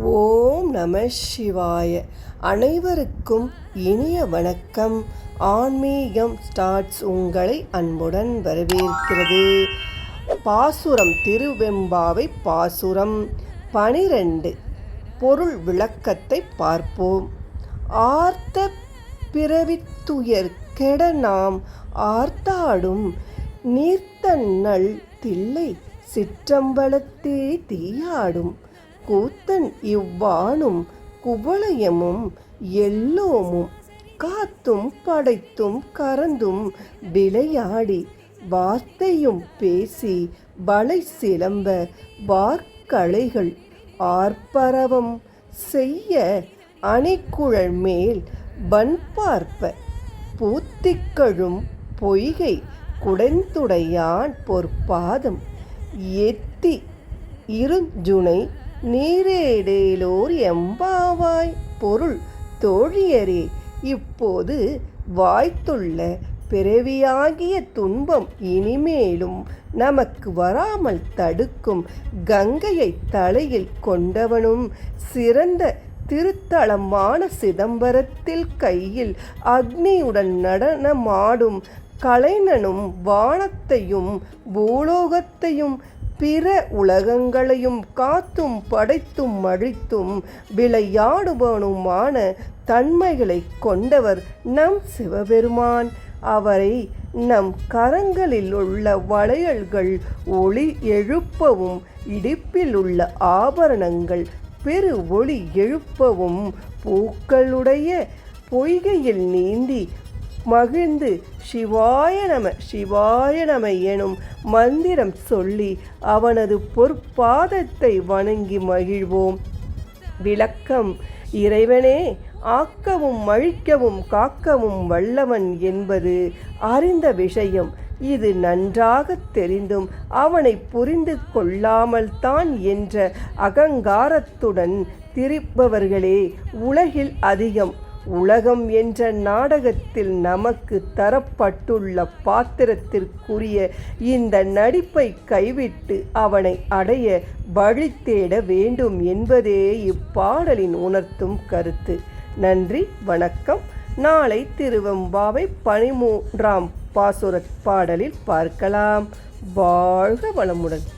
ஓம் நம சிவாய. அனைவருக்கும் இனிய வணக்கம். ஆன்மீகம் ஸ்டார்ட்ஸ் உங்களை அன்புடன் வரவேற்கிறது. பாசுரம் திருவெம்பாவை பாசுரம். பனிரெண்டு. பொருள் விளக்கத்தை பார்ப்போம். ஆர்த்த பிறவித்துயர் கெட நாம் ஆர்த்தாடும் நீர்த்தன்னல் தில்லை சிற்றம்பலத்தே தீயாடும். கூத்தன் இவ்வாணும் குவளையமும் எல்லோமும் காத்தும் படைத்தும் கறந்தும் விளையாடி வார்த்தையும் பேசி வளை சிலம்ப வார்க்களைகள் ஆர்ப்பரவம் செய்ய அணைக்குழல் மேல் வன்பார்ப்ப பூத்திக்கழும் பொய்கை குடந்துடையான் பொற்பாதம் எத்தி இருஞ்சுனை நீரேடேலோர் எம்பாவாய். பொருள் தோழியரே இப்போது வாய்த்துள்ள பிறவியாகிய துன்பம் இனிமேலும் நமக்கு வராமல் தடுக்கும் கங்கையை தலையில் கொண்டவனும் சிறந்த திருத்தலமான சிதம்பரத்தில் கையில் அக்னியுடன் நடனமாடும் கலைஞனும் வானத்தையும் பூலோகத்தையும் பிற உலகங்களையும் காத்தும் படைத்தும் அழித்தும் விளையாடுபவனுமான தன்மைகளை கொண்டவர் நம் சிவபெருமான். அவரை நம் கரங்களில் உள்ள வளையல்கள் ஒளி எழுப்பவும் இடுப்பில் உள்ள ஆபரணங்கள் பெரு ஒளி எழுப்பவும் பூக்களுடைய பொய்கையில் நீந்தி மகிழ்ந்து சிவாய நம சிவாய நம எனும் மந்திரம் சொல்லி அவனது பொற்பாதத்தை வணங்கி மகிழ்வோம். விளக்கம் இறைவனே ஆக்கவும் அழிக்கவும் காக்கவும் வல்லவன் என்பது அறிந்த விஷயம். இது நன்றாக தெரிந்தும் அவனை புரிந்து கொள்ளாமல் தான் என்ற அகங்காரத்துடன் திரிப்பவர்களே உலகில் அதிகம் உலகம் என்ற நாடகத்தில் நமக்கு தரப்பட்டுள்ள பாத்திரத்திற்குரிய இந்த நடிப்பை கைவிட்டு அவனை அடைய வழி தேட வேண்டும் என்பதே இப்பாடலின் உணர்த்தும் கருத்து. நன்றி வணக்கம். நாளை திருவம்பாவை பனிமூன்றாம் பாசுர பாடலில் பார்க்கலாம். வாழ்க வளமுடன்.